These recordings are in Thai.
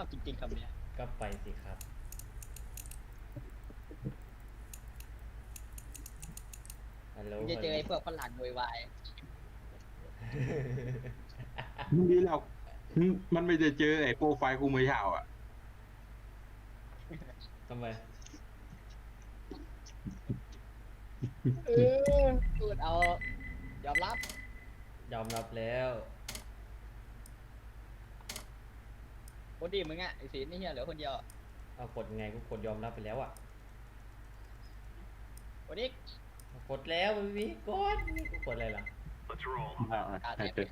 อบจริงๆคำเนี้ยก็ไปสิครับ ฮัลโหลมึงจะเจอไอ้พวกฝรั่งโวยวายมึงดีแล้วมึงมันไม่ได้เจอไอ้โปรไฟล์กูเมื่อเช้าอะ ทำไม เออพูดเอา ยอมรับ ยอมรับแล้ว คนดีมึงอะไอ้สีนี่เฮียเหลือคนเดียวเอากดไงกูกดยอมรับไปแล้วอะคนนี้กดแล้วมันมีกดกูกดอะไรล่ะ Let's roll. อ่าอ่าใช่แท็บ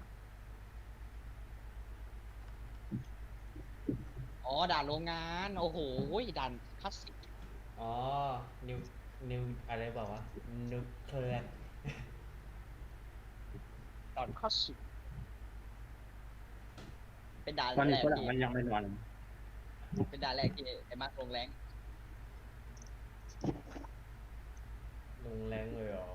อ๋อด่านโรงงานโอ้โหด่านคลาสสิกอ๋อ นิว นิว อะไรเปล่าวะนิวเคลียร์ ด่านคลาสสิก เป็นด่านตอนแรนี้กฝรั่งที่มันยังไม่นอนเป็นด่านแรกที่ไอ้มาร์คลงแรงลงแรงเลยเหรอ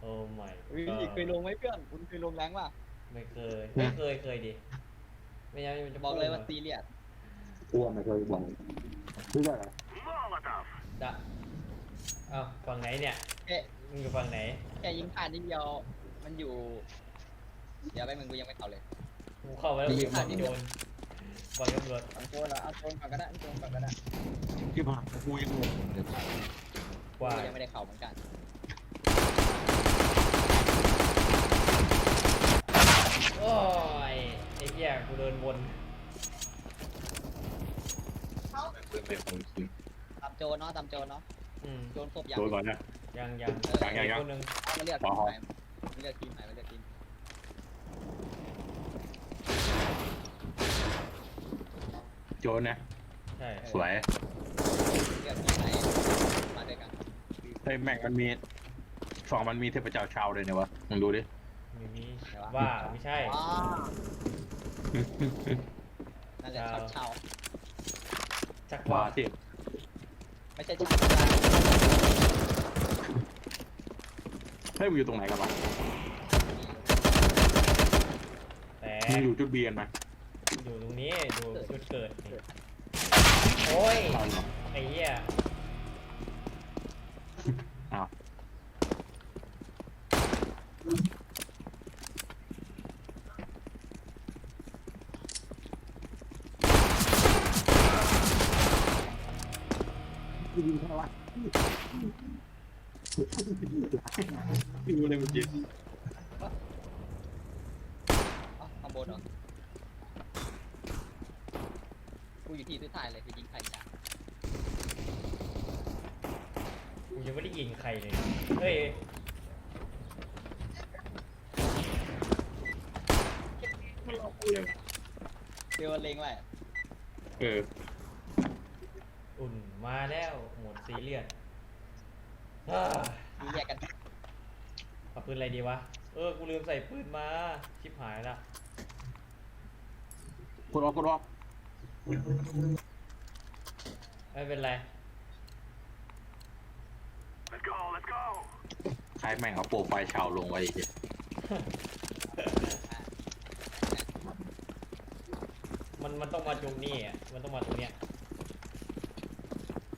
โอ้ไม่อุ้ยเคยลงไหมเพื่อนคุณเคยลงแรงป่ะไม่เคย ไม่เคยเคยดิ ไม่งั้นมันจะบอกเลยว่าพุ่งซีเรียสกลัวไม่เคยบอกรู้ได้ไง Molotov. ดะเอ้าฝั่งไหนเนี่ย แค่มึงอยู่ฝั่งไหน แค่ยิงผ่านนิดเดียวมันอยู่ เดี๋ยวไปมึงกูยังไม่เข้าเลย กูเข้าไปแล้วยิกูงผ่านนิดเดีโดยวนฝั่งตำรวจเอาโซนเหรอเอาโซนก่อนก็ได้เอาโซนก่อนก็ได้ที่ผ่านกูยังงงเลยกว่ากูยังไม่ได้เข้าเหมือนกันโอ้ยไอ้เหี้ยกูเดินวนเรื่องอะไรของจริงตามโจรเนาะตามโจรเนาะอืมโจรครบยังโดนก่อนนะยังยังยังยังยังคนหนึ่งเอามาเลือกอ๋ทีอมไหนมาเลือกทีมไหนมาเลือกทีม โจนนะ ใช่สวยเลือกทีมไหนมาด้วยกันไอ้ยแม่งมันมีฝั่งมันมีเทพเจ้าชาวเลยเนี่ยวะมึงดูดิมีมีว่าไม่ใช่ อ๋อนั่นแหละชาวชาวจักรว้าวาลเทพไม่ใช่ชาวเฮ้ยมึงอยู่ตรงไหนกันวะแต่มึงอยู่จุดเบียนไหม อยู่ตรงนี้อยู่จุดเกิดนี่โอ้ยเอาเหรอไอ้เหี้ย อ้าวยิงแค่วะดูเลยมันเจ็บ อ๋อข้างบนเหรอกู อยู่ที่สุดท้ายเลยที่ยิงใครจ้ะกูยังไม่ได้ยิงใครเลย เฮ้ยเดี๋ยวเล็งไว้เอออุ่นมาแล้วหมดซีเรียสอ่ามีเรียกกันเอาปืนอะไรดีวะ เออ กูลืมใส่ปืนมา ชิบหายละ กดออกกดออก ไม่เป็นไร Let's go. Let's go. ใครแม่งเอาโปรไฟล์ชาวลงไว้อีกมันมันต้องมาตรงนี้อะ มันต้องมาตรงเนี้ย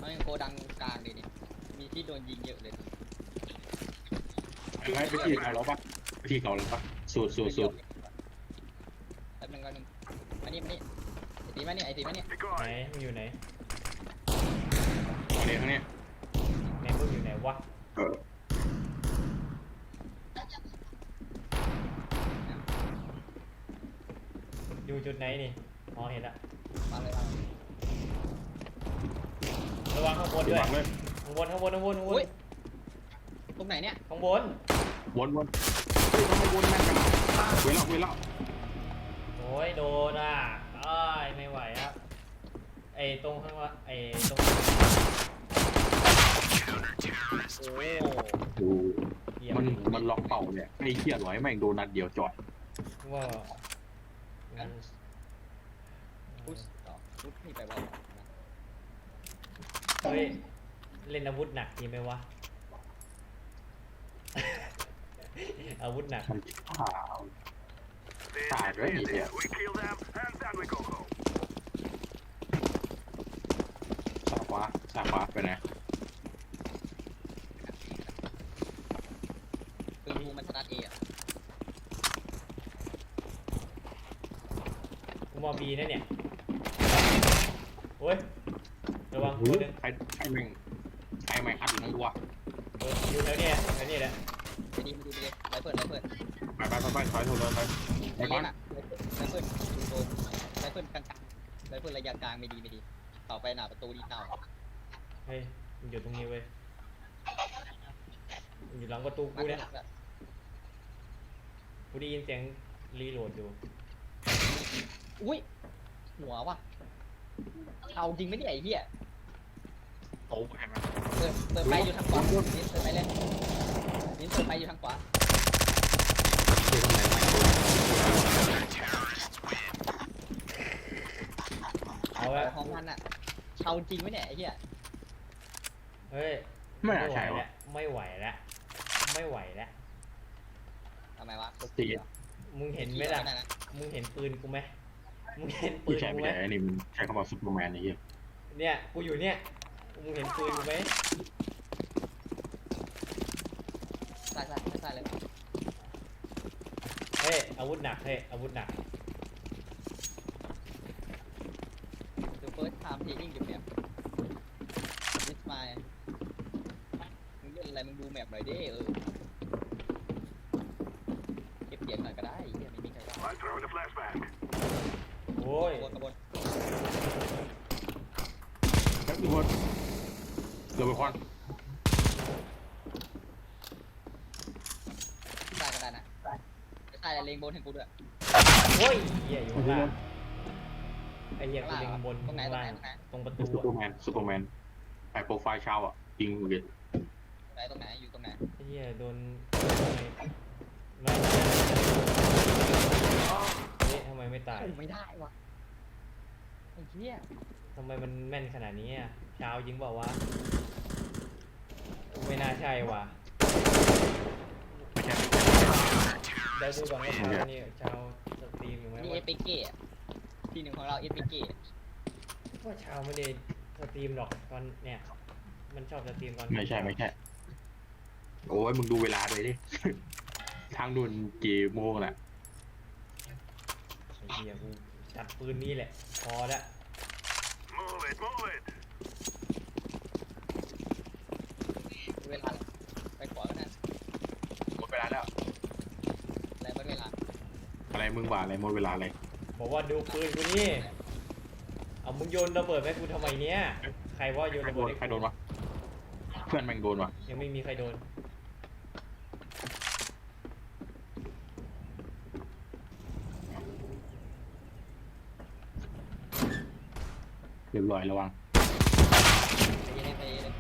มันยังโกดังกลางเลยนี่มีที่โดนยิงเยอะเลยไอ้ไปที่เขาแล้วปะไปที่เขาแล้วปะสูตรสูตรสูตร แป๊บนึงแป๊บนึงมานี่มานี่ไอ้ตี มานี่ไอ้ตีมานี่ไหน Decoy. มึงอยู่ไหนอันนี้ทั้งนี้ไหนมึงอยู่ไหนวะเอออยู่จุดไหนนี่อ๋อเห็นละมาเลยมาเลยระวังข้างบนดูด้วยหลังเลยข้างบนข้างบนข้างบนข้างบอุ้นยตรงไหนเนี่ยข้างบนวนวนเฮ้ยทำไมวนแม่งกันเวลาเวลาโอ้ยโดนอะอ้ายไม่ไหวอะไอ้ตรงข้างว่าไอ้ตรงโอ้โอ้เหยียมันมันล็อกเป่าเนี่ยไอ้เหี้ยหลอยแม่งโดนัดเดียวจอดว่างั้นพุชต่อพุชนี่ไปว่างเฮ้ยเล่นอาวุธหนักดีไหมวะ อาวุธหนักมันขาว This Ah, is really? it. Yeah. We kill them and then we go home. ซ้ายขวาซ้ายขวาไปไหนคือดูมันชนะเออะกูมอบีนะเนี่ย โอ้ย ระวังอุ้ตัวยหนึงใครใครแม่งใครแม่งอัดอยู่ในตัวเอออยู่แถวเนี้ยแถวนี้แหละ ไปดีไปดีไปดีไรเฟิลไรเฟิลไปไปไปไปถอยโทรเลยไปไปไอ้ก้อเล่นนอะไรเฟิลดูโดนไรเฟิลกลางๆไรเฟิลระยะกลางไม่ดีไม่ดีต่อไปหน้าประตูดีเน่าเฮ้ยมันอยู่ตรงนี้เว้ยมันอยู่หลังประตูกูเนี่ยกูได้ยินเสียงรีโหลดอยู่อุ้ยหัวว่ะเอาจริงไม่ได้ไอ้เหี้ยโอ้เห็นไหมเปิดเปิดไฟอยู่ทางขวาเปิดไฟเลย นิ้นเปิดไฟอยู่ทางขวาคือทำไมไม่โดนเอาละของมันอะเอาจริงไหมเนี่ยไอ้เหี้ยเฮ้ยไม่น่าไหวใช่แล้ววะ ไม่ไหวแล้วไม่ไหวแล้วทำไมวะตีมึงเห็นไหมล่ะด้นะมึงเห็นปืนกูไหมมึงเห็นปืไม่นใช่กูไม่ไหมใช่อันนี้มันใช้คำว่าซูเปอร์แมนไอ้เหี้ยเนี่ยกูอยู่เนี่ยมึงเห็นปืนกูไหม ใช่ใช่ใช่เลยเฮ้ยอาวุธหนักเฮ้ยอาวุธหนักดู first time playing อยู่เนี่ย this my มึงเล่นอะไรมึงดูแมปหน่อยดิเออเก็บเสียงหน่อยก็ได้ไอ้เหี้ยไม่มีใครว่า I'm throwing a flashbang. โอ้ยกระบวนกระบวนแป๊บนึงวนเดี๋ยวไปควัน ได้ก็ได้นะไม่ใช่ เลงบนให้กูด้วยโอ้ยเหี้ยอยู่ข้างล่างไอ้เหี้ยกูข้างเล็งล่างบนตรงไหนข้างตรงไหนล่างตรงไหนตรงประตูซูเปออะร์แมนซูเปอร์แมนไอโปรไฟล์เช้าอะยิงเลยตรงไหนตรงไหนอยู่ตรงไหนไอ้เหี้ยโดนไม่เอ๊ะทำไมไม่ตายโอ้ไม่ได้วะไอ้เหี้ยทำไมมันแม่นขนาดนี้อะเช้ายิงบอกว่าไม่น่าใช่ว่ะไม่ใช่ได้ดูก่อนว่าเช้านี่เช้าสตรีมอยู่ไหมนี่ว่าเอปิเก้ที่หนึ่งของเราเอปิเก้ว่าเช้าไม่ได้สตรีมหรอกตอนเนี่ย มันชอบสตรีมตอนไม่ใช่ไม่ใช่ โอ้ยมึงดูเวลาเลยดิ ทางดุนกี่โมงแหละไอ้เหี้ยกูจัดปืนนี่แหละ พอละ Move it, move it. เวลาไปขวาก็ได้ หมดเวลาแล้ว อะไรไม่เวลา อะไรมึงว่าอะไรหมดเวลาอะไรบอกว่าดูปืนกูนี่ เอามึงโยนระเบิดให้กูทำไมเนี้ยใครว่าโยนใครระโดเบิดนให้ใครกูโดนวะเพื่อนแม่งโดนวะยังไม่มีใครโดน เรียบร้อยระวังไปเย็นไปเย็น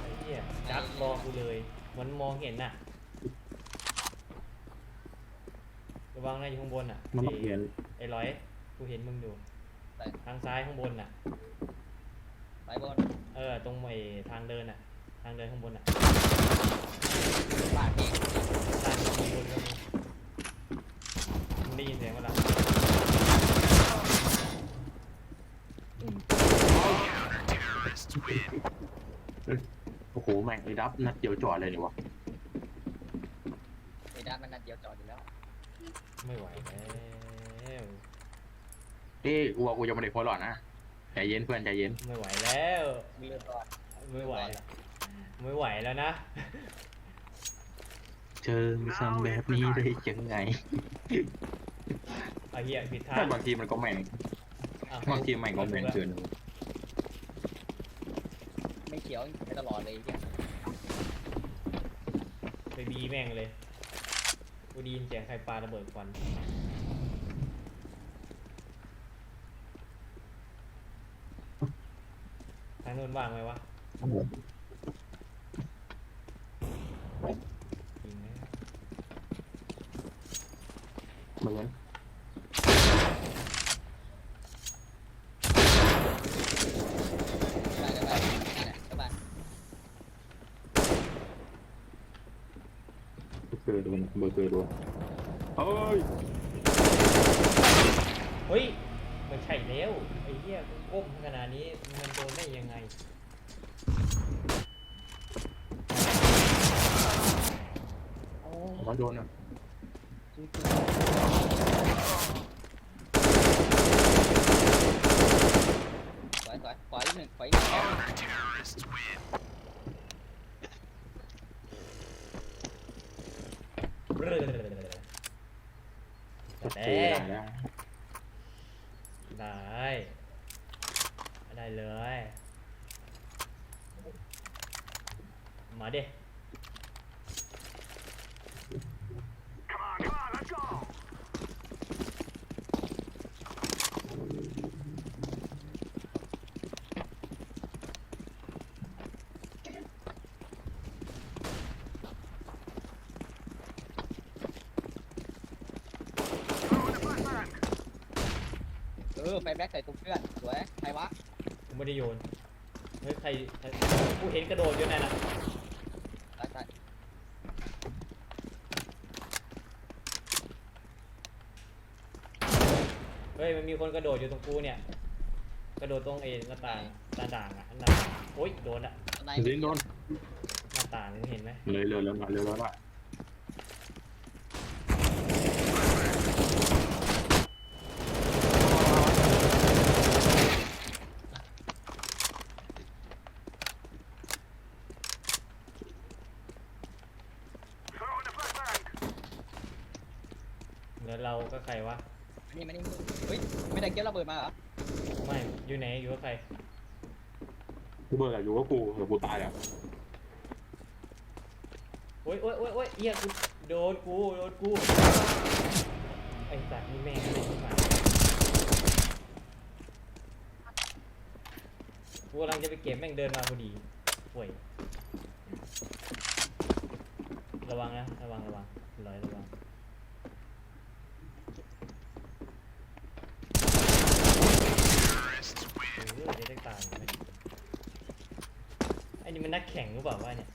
ไอ้เหี้ยจัดรอกูเลยเหมือนมองเห็นน่ะ ระ วังนะอยู่ข้างบนน่ะมันต้องไอ้เรียน ไอ้ร้อยกูเห็นมึงอยู่ไป ทางซ้ายข้างบนน่ะ ไปบนเออ ตรงไอ้ทางเดินน่ะ ทางเดินข้างบนน่ะบาดเองทางข้างบนก็มีมึงได้ยินเสียงปะล่ะโอ้โห แม่งเลยดับนัดเดียวจอดเลยเนี่ยวะไอ้ด้านมันนัดเดียวจอดอยู่แล้ว ไม่ไหวแล้วเอ้ยกูว่ากูยังไม่ได้หัวหลอดนะใจเย็นเพื่อนใจเย็นไม่ไหวแล้ว มีเรือก่อนไม่ไหวแล้วไม่ไหวแล้วนะเชิงซ้ำแบบนี้ได้ยังไงเอาเหี้ยผิดทาแต่งบางทีมันก็แม่งอะบางทีแม่งก็แม่งเกินไม่เขียวไปตลอดเลยไอ้เหี้ยไปบีแม่งเลย กูไดีนเสียงใครปาระเบิดควันทางนู้นว่างไหมวะยิงนะ เหมือน ไปเลยไปนี่แหละสบาย เบ อร์เกอร์โดนเบอร์เกอร์โดนเฮ้ยเฮ้ยไม่ใช่แล้วไอ้เหี้ยกูก้มขนาดนี้มันโดนได้ยังไงโอ้ผมว่าโดนอะจุ๊ยสวยสวยขวาอีกหนึ่งขวาอีกหนึ่ง เรื่อย โอ้โห แต่ได้ได้เลย มาเด้ Come on, come on, let's go. เออไฟ แบ็กใส่ตุ้เพื่อนสวยใครวะกูไม่ได้โยน เฮ้ยใครใครกูเห็นกระโดดอยู่นั่นน่ะตายตายเฮ้ยมันมีคนกระโดดอยู่ตรงกูเนี่ย กระโดดตรงเอ็นหน้าต่างหน้าต่างอะหน้าโอ๊ยโดนอะตอนไหน ลินโดนหน้าต่างนี่เห็นไหมเลยเลยเลยมาเลยเลย แล้วเราก็ใครวะ นี่มานี่เฮ้ยไม่ได้เก็บระเบิดมาเหรอไม่ อยู่ไหน อยู่กับใคร กูเบิร์ดอยู่ว่ากูเดี๋ยวกูตายอะโอ๊ยโอ๊ยโอ๊ยโอ๊ยเหี้ยกูโดนกู โดนกู ไอ้สัตว์นี่แม่งอะไรที่มากูกำลังจะไปเก็บแม่งเดินมาพอดีป่วยระวังนะ ระวัง ระวังลอยระวัง เออเดี๋ยวได้ตามไหม ไอ้นี่มันนักแข่งหรือเปล่าวะเนี่ย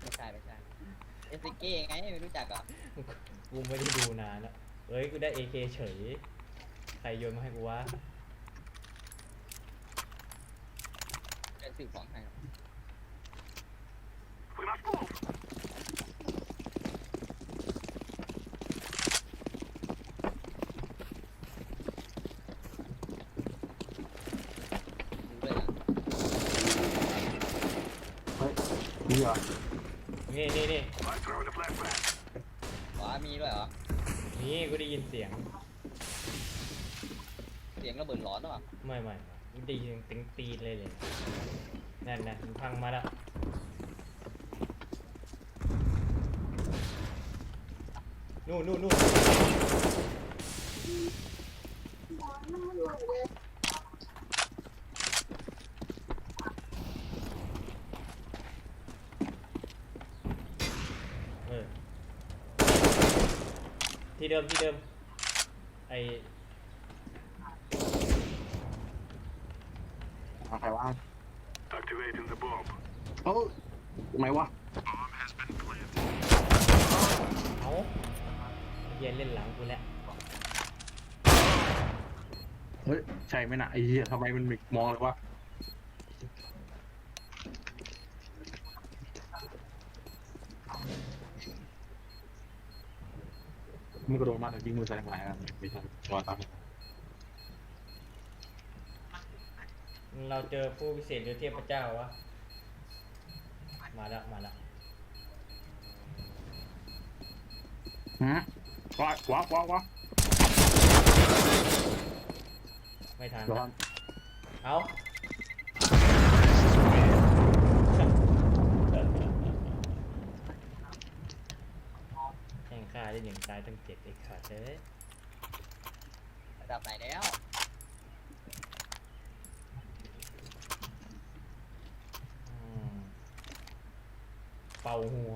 ไม่ใช่ไม่ใช่เอสเก้ไงไม่รู้จักเหรอกูไม่ได้ดูนานแล้วเอ้ยกูได้ AK เฉย ใครโยนมาให้กูวะเป็นสื่อของใคร We must move. ดูด้วยนะ เฮ้ยนี่เหรอ นี่นี่นี่ I'm throwing a flashbang. ขวามีด้วยเหรอ นี่กูได้ยินเสียง เสียงระเบิดร้อนหรอเปล่าไม่ไม่ไม่ได้ยินติงตีนเลยเลยนั่นนะมันพังมาแล้วนู่นนู่นนู่นเออ ที่เดิมที่เดิมไอเอาใครวะ Activating the bomb. เอ้าทำไมวะ Bomb has been planted. เอาเย็นเล่นหลังกูแล้วเฮ้ย ใช่ไหมน่ะไอ้เหี้ยทำไมมันมีมองเลยวะ มึงกระโดดมาแต่ยิงมือใส่ทำไมอะไม่ใช่ตัวตามเราเจอผู้พิเศษหรือเทพเจ้าวะ มาแล้วมาแล้วฮะว้าว้าว้าว้าไม่ทันระวังเอา แข่งฆ่า ได้หนึ่งตายตั้งเจ็ดไอ้ขาดเอ้ยระดับไหนแล้วอืมเป่าหัว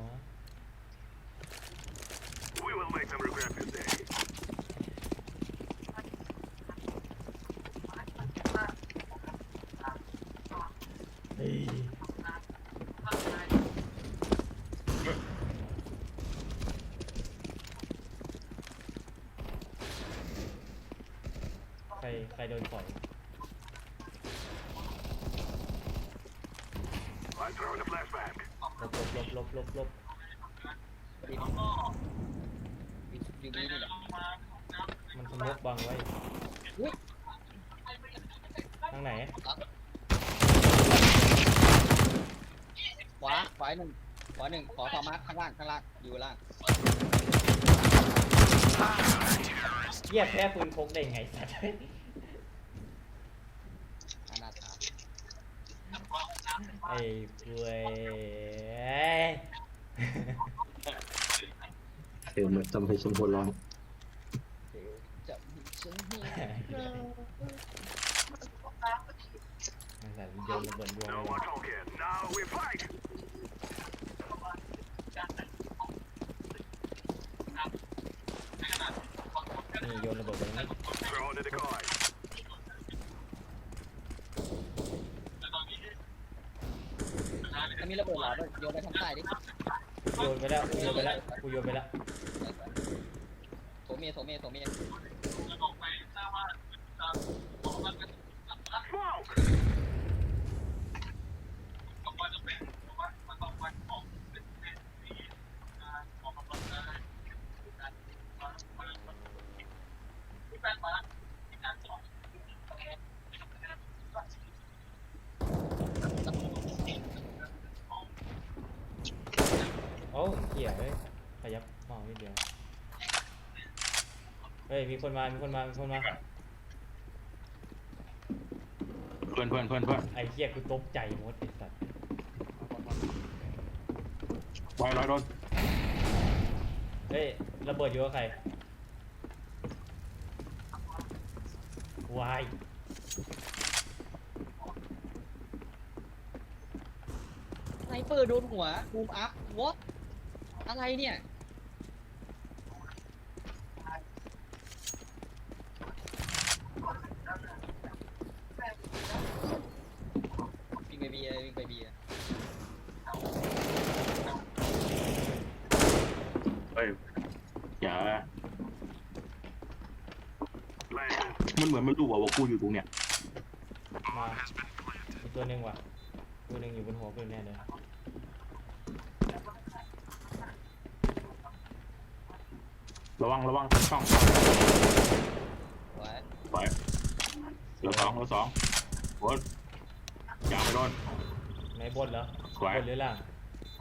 We will make them regret this day. เฮ้ย ใครใครโดนต่อย I'm throwing a flashbang. ลบลบลบลบลบลบดีดีดีนี่แหละมันสมกบังไว้อุ๊ยทางไหนขวาขวาหนึ่งขวาหนึ่งขอสองมาร์คข้างล่างข้างล่างอยู่ล่างเหี้ยแพ้ปืนพกได้ไงสัตว์ อาณาถา ไอ้เว้ยเออมันจำให้สมบูรณ์ร้องเดี๋ยวจะมีฉันให้มันใส่โยนระเบิดดวง No เลย more talking. Now we fight. นี่โยนระเบิดไปนี่ Throwing a decoy. ถ้ามี ระเบิดเหรอโยนไปทางใต้ดิโยนไปแล้วกูโยนไปแล้วกูโยนไปแล้วโถเมียโถเมียโถเมี หี้ยเฮ้ยขยับเมาส์นิดเดียวเฮ้ยมีคนมา มีคนมา มีคนมา เพื่อนเพื่อนเพื่อนเพื่อนไอ้เหี้ยกูตกใจหมดไอ้สัตว์ไว้ร้อยโดนเฮ้ยระเบิดอยู่กับใครวายไสเปอร์โดนหัวบูมอัพวอต อะไรเนี่ย วิ่งไปเบียร์วิ่งไปเบียร์เฮ้ยอย่า Landed. มันเหมือนมันรู้ว่าว่ากูอยู่ตรงเนี้ยมามีตัวหนึ่งว่ะ ตัวหนึ่งอยู่บนหัวกูแน่เลย ระวังระวังช่องไว้ไปเหลือสองเหลือสองโดนอย่าไปโดนไหนบนเหรอสวยบนหรือล่าง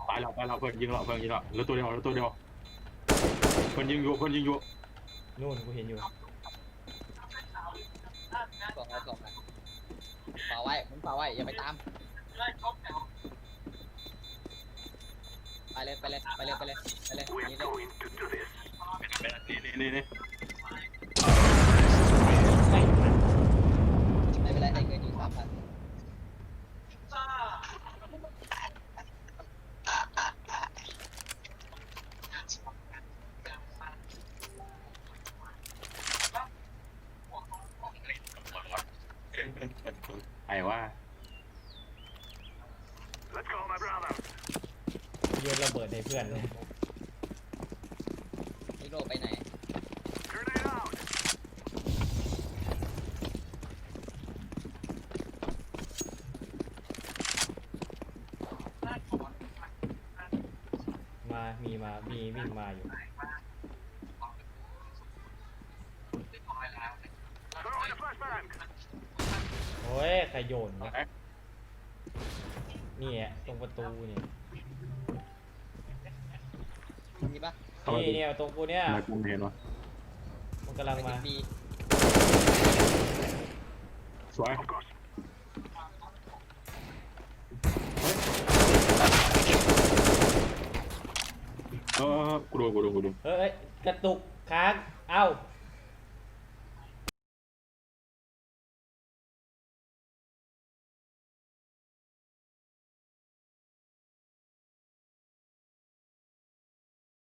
ตายแล้วตายแล้วเพื่อนยิงแล้วเพื่อนยิงแล้วเหลือตัวเดียวเหลือตัวเดียวเพื่อนยิงอยู่เพื่อนยิงอยู่นู่นกูเห็นอยู่กล่องไว้กล่องไว้ฝาไว้มึงฝาไว้อย่าไปตามไปเลยไปเลยไปเลยไปเลยไปเลย We're นี่เลย นี่นี่นี่ไม่ทันไม่เป็นไรได้เงินอยู่สามพันไอ้ว่า Let's call my brother. โยนระเบิดให้เพื่อนเลย ฮีโร่ไปไหน Grenade out. มา มีมา มีวิ่งมาอยู่ Throwing a flashbang. โอ้ยใคร โยนวะนี่อะตรงประตูเนี่ยมีปะทำไมนี่เนี่ยตรงกูเนี่ยทำไมกูไม่เห็นวะมันกำลังมาบีสวย Of course. เออกูโดนกูโดนกูโดนเฮ้ยกระตุกค้าง เอ้า